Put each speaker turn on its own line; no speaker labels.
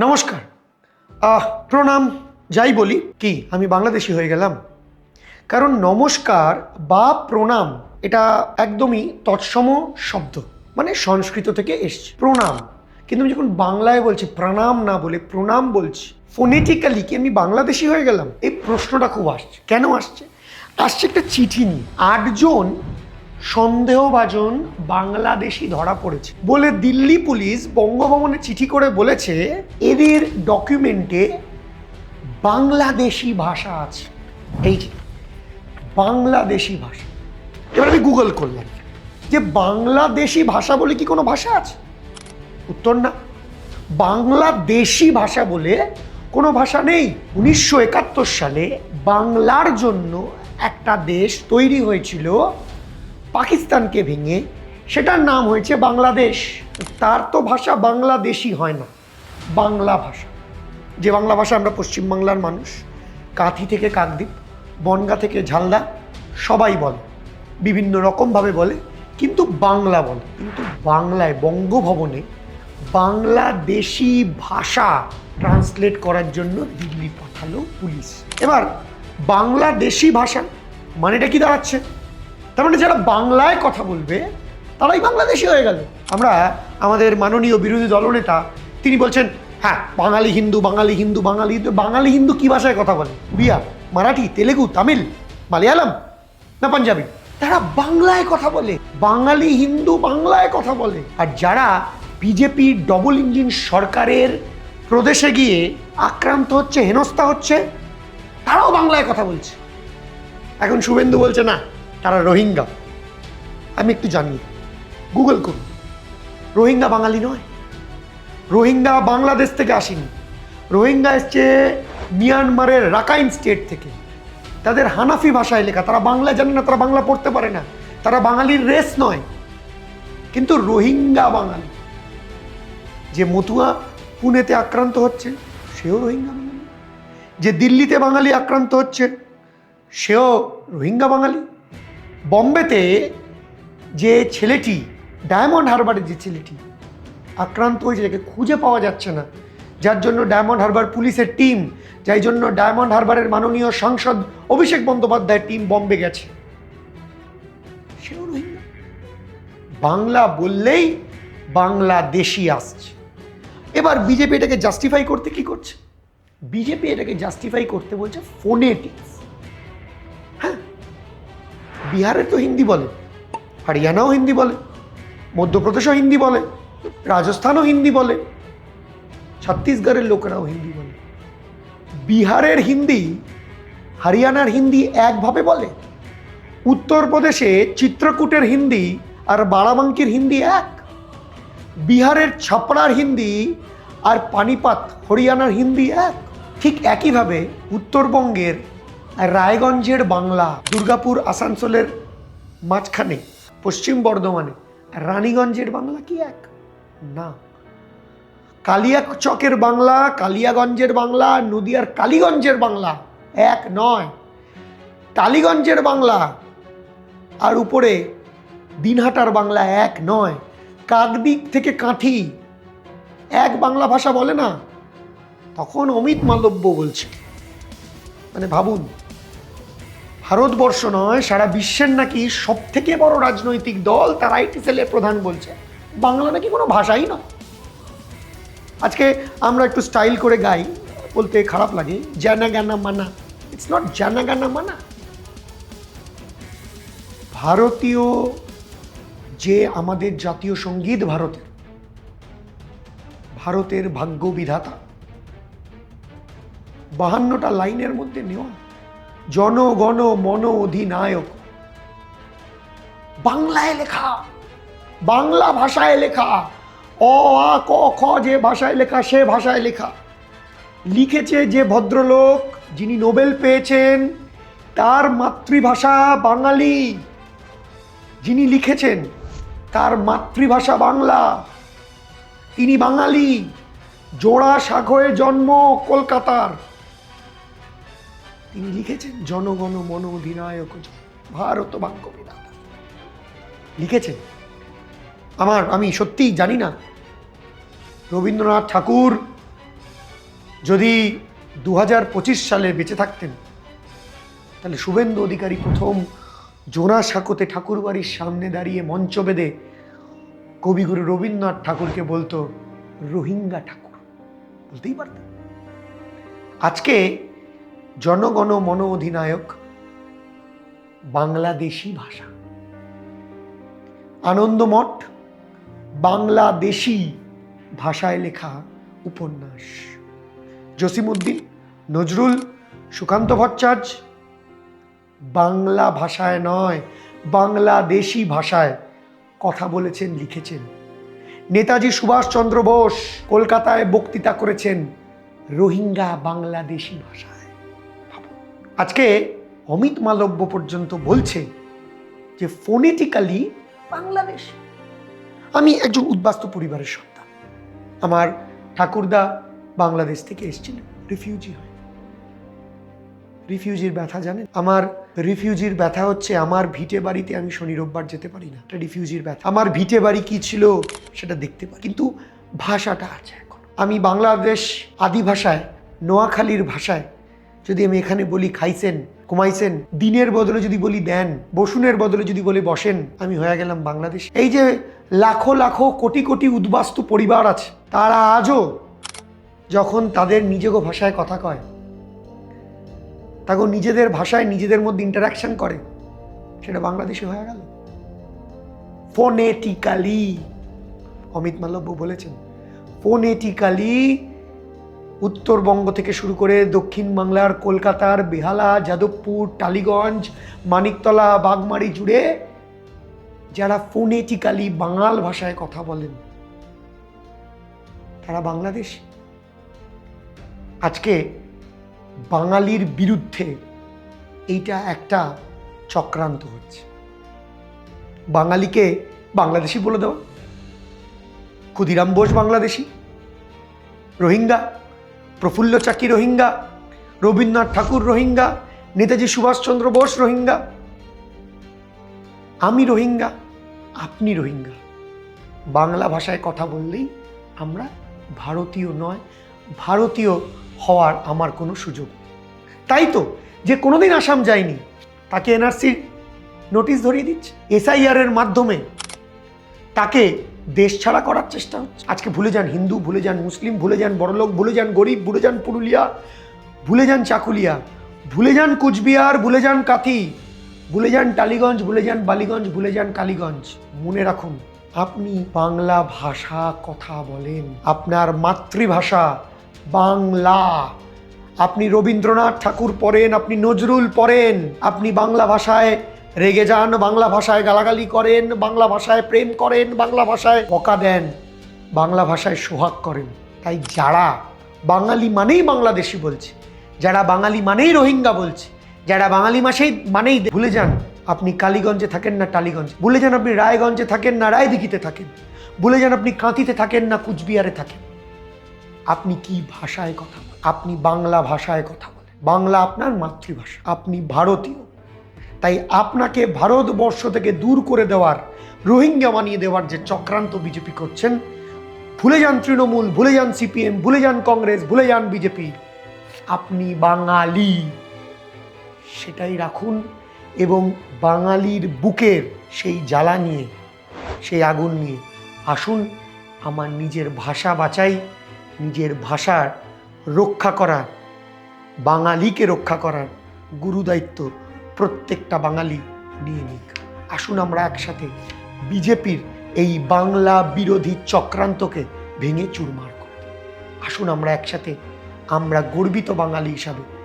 নমস্কার। আহ, প্রণাম, যাই বলি। কি, আমি বাংলাদেশি হয়ে গেলাম? কারণ নমস্কার বা প্রণাম, এটা একদমই তৎসম শব্দ। মানে সংস্কৃত থেকে এসছে। প্রণাম। কিন্তু আমি যখন বাংলায় বলছি, প্রণাম না বলে, প্রণাম বলছি ফোনেটিক্যালি কি আমি বাংলাদেশি হয়ে গেলাম? এই প্রশ্নটা খুব আসছে। কেন আসছে? আসছে একটা চিঠি নিয়ে। আটজন সন্দেহভাজন বাংলাদেশি ধরা পড়েছে। বলে দিল্লি পুলিশ বঙ্গভবনে চিঠি করে বলেছে, এদের ডকুমেন্টে বাংলাদেশি ভাষা আছে। এই যে, বাংলাদেশি ভাষা। এবার আমি গুগল করলাম। যে বাংলাদেশি ভাষা বলে কি কোনো ভাষা আছে? উত্তর না। বাংলাদেশি ভাষা বলে কোনো ভাষা নেই। উনিশশো একাত্তর সালে বাংলার জন্য একটা দেশ তৈরি হয়েছিল পাকিস্তানকে ভেঙে, সেটার নাম হয়েছে বাংলাদেশ। তার তো ভাষা বাংলাদেশি হয় না, বাংলা ভাষা। যে বাংলা ভাষা আমরা পশ্চিমবাংলার মানুষ, কাঁথি থেকে কাকদ্বীপ, বনগা থেকে ঝালদা, সবাই বলে। বিভিন্ন রকমভাবে বলে, কিন্তু বাংলা বলে। কিন্তু বাংলায় বঙ্গভবনে বাংলাদেশি ভাষা ট্রান্সলেট করার জন্য দিল্লি পাঠালো পুলিশ। এবার বাংলাদেশি ভাষা মানেটা কি দাঁড়াচ্ছে? তার মানে যারা বাংলায় কথা বলবে, তারাই বাংলাদেশি হয়ে গেল। আমরা আমাদের মাননীয় বিরোধী দলনেতা, তিনি বলছেন হ্যাঁ বাঙালি হিন্দু বাঙালি হিন্দু বাঙালি হিন্দু বাঙালি হিন্দু কী ভাষায় কথা বলে? উড়িয়া মারাঠি, তেলেগু, তামিল, মালয়ালম না পাঞ্জাবি? তারা বাংলায় কথা বলে, বাঙালি হিন্দু বাংলায় কথা বলে। আর যারা বিজেপি ডবল ইঞ্জিন সরকারের প্রদেশে গিয়ে আক্রান্ত হচ্ছে, হেনস্থা হচ্ছে, তারাও বাংলায় কথা বলছে। এখন শুভেন্দু বলছে, না তারা রোহিঙ্গা। আমি একটু জানি। গুগল করুন। রোহিঙ্গা বাঙালি নয়। রোহিঙ্গা বাংলাদেশ থেকে আসেনি। রোহিঙ্গা এসছে মিয়ানমারের রাকাইন স্টেট থেকে। তাদের হানাফি ভাষায় লেখা। তারা বাংলা জানে না, তারা বাংলা পড়তে পারে না। তারা বাঙালির রেস নয়। কিন্তু রোহিঙ্গা বাঙালি। যে মতুয়া পুনেতে আক্রান্ত হচ্ছে, সেও রোহিঙ্গা বাঙালি। যে দিল্লিতে বাঙালি আক্রান্ত হচ্ছে, সেও রোহিঙ্গা বাঙালি। বম্বেতে যে ছেলেটি, ডায়মন্ড হারবারের যে ছেলেটি, আক্রান্ত হয়েছে, যাকে খুঁজে পাওয়া যাচ্ছে না, যার জন্য ডায়মন্ড হারবার পুলিশের টিম, যাই জন্য ডায়মন্ড হারবারের মাননীয় সাংসদ অভিষেক বন্দ্যোপাধ্যায়ের টিম বম্বে গেছে। সেও বাংলা বললেই বাংলাদেশি আসছে। এবার বিজেপি এটাকে জাস্টিফাই করতে কি করছে? বিজেপি এটাকে জাস্টিফাই করতে বলছে ফোনেটিক্স বিহারে তো হিন্দি বলে, হরিয়ানাও হিন্দি বলে, মধ্যপ্রদেশও হিন্দি বলে, রাজস্থানও হিন্দি বলে, ছত্তিশগড়ের লোকেরাও হিন্দি বলে। বিহারের হিন্দি হরিয়ানার হিন্দি একভাবে বলে, উত্তরপ্রদেশে চিত্রকূটের হিন্দি আর বারাবাঙ্কির হিন্দি এক, বিহারের ছাপড়ার হিন্দি আর পানিপাত হরিয়ানার হিন্দি এক। ঠিক একইভাবে উত্তরবঙ্গের রায়গঞ্জের বাংলা, দুর্গাপুর, আসানসোলের মাঝখানে, পশ্চিম বর্ধমানে। রানীগঞ্জের বাংলা কি এক? না। কালিয়া চকের বাংলা, কালিয়াগঞ্জের বাংলা, নদিয়ার কালীগঞ্জের বাংলা এক নয়। টালিগঞ্জের বাংলা আর উপরে দিনহাটার বাংলা এক নয়। কাকদিক থেকে কাঁথি এক বাংলা ভাষা বলে না? তখন অমিত মালব্য বলছে। মানে ভাবুন। ভারতবর্ষ নয়, সারা বিশ্বের নাকি সব থেকে বড় রাজনৈতিক দল তার আইটি সেলের প্রধান বলছে। বাংলা নাকি কোনো ভাষাই না আজকে আমরা একটু স্টাইল করে গাই, বলতে খারাপ লাগে, জানা গানা মানা। ইটস নট জানা গানা মানা। ভারতীয় যে আমাদের জাতীয় সংগীত ভারতের ভারতের ভাগ্য বিধাতা বাহান্নটা লাইনের মধ্যে নেওয়া। জনগণ মন অধিনায়ক। বাংলায় লেখা, বাংলা ভাষায় লেখা, অ, আ, ক, খ, যে ভাষায় লেখা, সে ভাষায় লেখা। লিখেছে যে ভদ্রলোক যিনি নোবেল পেয়েছেন, তার মাতৃভাষা বাঙালি। যিনি লিখেছেন, তার মাতৃভাষা বাংলা। তিনি বাঙালি। জোড়া সাগরে জন্ম কলকাতার। তিনি লিখেছেন, জনগণ মন অধিনায়ক ভারত বাক্য লিখেছেন। আমার, আমি সত্যিই জানি না, রবীন্দ্রনাথ ঠাকুর যদি দু সালে বেঁচে থাকতেন, তাহলে শুভেন্দু অধিকারী প্রথম জোনা সাকোতে ঠাকুরবাড়ির সামনে দাঁড়িয়ে মঞ্চ বেঁধে কবিগুরু রবীন্দ্রনাথ ঠাকুরকে বলতো, রোহিঙ্গা ঠাকুর। বলতেই পারতেন। আজকে জনগণ মন অধিনায়ক, বাংলাদেশি ভাষা। আনন্দমঠ, বাংলাদেশি ভাষায় লেখা উপন্যাস। জসিমউদ্দিন, নজরুল, সুকান্ত ভট্টাচার্য, বাংলা ভাষায় নয়, বাংলাদেশি ভাষায় কথা বলেছেন, লিখেছেন। নেতাজি সুভাষচন্দ্র বোস কলকাতায় বক্তৃতা করেছেন, রোহিঙ্গা বাংলাদেশি ভাষায়। আজকে অমিত মালব্য পর্যন্ত বলছে যে ফোনেটিক্যালি বাংলাদেশ। আমি একজন উদ্বাস্তু পরিবারের সন্তান। আমার ঠাকুরদা বাংলাদেশ থেকে এসেছিলেন রিফিউজি হয়। রিফিউজির ব্যথা জানেন? আমার রিফিউজির ব্যথা হচ্ছে আমার ভিটে বাড়িতে আমি শনি রোববার যেতে পারি না। এটা রিফিউজির ব্যথা। আমার ভিটে বাড়ি কি ছিল সেটা দেখতে পারি। কিন্তু ভাষাটা আছে এখন। আমি বাংলাদেশ আদি ভাষায়, নোয়াখালীর ভাষায় যদি আমি এখানে বলি খাইছেন, কমাইছেন, দিনের বদলে যদি বলি দেন, বসুনের বদলে যদি বলি বসেন, আমি হয়ে গেলাম বাংলাদেশ। এই যে লাখো লাখো কোটি কোটি উদ্বাস্তু পরিবার আছে, তারা আজও যখন তাদের নিজেগো ভাষায় কথা কয় তখন নিজেদের ভাষায় নিজেদের মধ্যে ইন্টারাকশন করে, সেটা বাংলাদেশে হয়ে গেল। ফোনেটিক্যালি অমিত মালব্য বলেছেন ফোনেটিক্যালি উত্তরবঙ্গ থেকে শুরু করে দক্ষিণ বাংলার কলকাতার বেহালা, যাদবপুর, টালিগঞ্জ, মানিকতলা, বাগমারি জুড়ে যারা ফোনেটিক্যালি বাঙাল ভাষায় কথা বলেন, তারা বাংলাদেশ। আজকে বাঙালির বিরুদ্ধে এইটা একটা চক্রান্ত হচ্ছে। বাঙালিকে বাংলাদেশি বলে দেওয়া। ক্ষুদিরাম বোস বাংলাদেশি। রোহিঙ্গা। প্রফুল্ল চাকি রোহিঙ্গা, রবীন্দ্রনাথ ঠাকুর রোহিঙ্গা, নেতাজি সুভাষচন্দ্র বোস রোহিঙ্গা। আমি রোহিঙ্গা, আপনি রোহিঙ্গা। বাংলা ভাষায় কথা বললেই আমরা ভারতীয় নয়, ভারতীয় হওয়ার আমার কোনো সুযোগ তাই তো, যে কোনোদিন আসাম যায়নি, তাকে এনআরসির নোটিশ ধরিয়ে দিচ্ছে, এসআইআর এর মাধ্যমে। তাকে দেশ ছাড়া করার চেষ্টা হচ্ছে আজকে ভুলে যান হিন্দু ভুলে যান মুসলিম ভুলে যান বড়লোক ভুলে যান গরিব ভুলে যান পুরুলিয়া ভুলে যান চাকুলিয়া ভুলে যান কুচবিহার ভুলে যান কাথি ভুলে যান টালিগঞ্জ ভুলে যান বালিগঞ্জ ভুলে যান কালীগঞ্জ মনে রাখুন আপনি বাংলা ভাষা কথা বলেন আপনার মাতৃভাষা বাংলা আপনি রবীন্দ্রনাথ ঠাকুর পড়েন আপনি নজরুল পড়েন আপনি বাংলা ভাষায় রেগে যান, বাংলা ভাষায় গালাগালি করেন, বাংলা ভাষায় প্রেম করেন, বাংলা ভাষায় বকা দেন, বাংলা ভাষায় সোহাগ করেন। তাই যারা বাঙালি মানেই বাংলাদেশি বলছে, যারা বাঙালি মানেই রোহিঙ্গা বলছে, যারা বাঙালি মাসেই মানেই ভুলে যান, আপনি কালীগঞ্জে থাকেন না টালিগঞ্জ, ভুলে যান আপনি রায়গঞ্জে থাকেন না রায়দিঘিতে থাকেন, ভুলে যান আপনি কাঁথিতে থাকেন না কুচবিহারে থাকেন। আপনি কি ভাষায় কথা বলেন? আপনি বাংলা ভাষায় কথা বলেন? বাংলা আপনার মাতৃভাষা, আপনি ভারতীয়। তাই আপনাকে ভারতবর্ষ থেকে দূর করে দেওয়ার, রোহিঙ্গা বানিয়ে দেওয়ার যে চক্রান্ত বিজেপি করছেন, ভুলে যান তৃণমূল, ভুলে যান সিপিএম, ভুলে যান কংগ্রেস, ভুলে যান বিজেপি, আপনি বাঙালি। সেটাই রাখুন এবং বাঙালির বুকের সেই জ্বালা নিয়ে, সেই আগুন নিয়ে আসুন। আমার নিজের ভাষা বাঁচাই, নিজের ভাষার রক্ষা করার, বাঙালিকে রক্ষা করার গুরুদায়িত্ব প্রত্যেকটা বাঙালি নিয়ে নিক। আসুন আমরা একসাথে বিজেপির এই বাংলা বিরোধী চক্রান্তকে ভেঙে চুরমার করি। আসুন আমরা একসাথে আমরা গর্বিত বাঙালি হিসাবে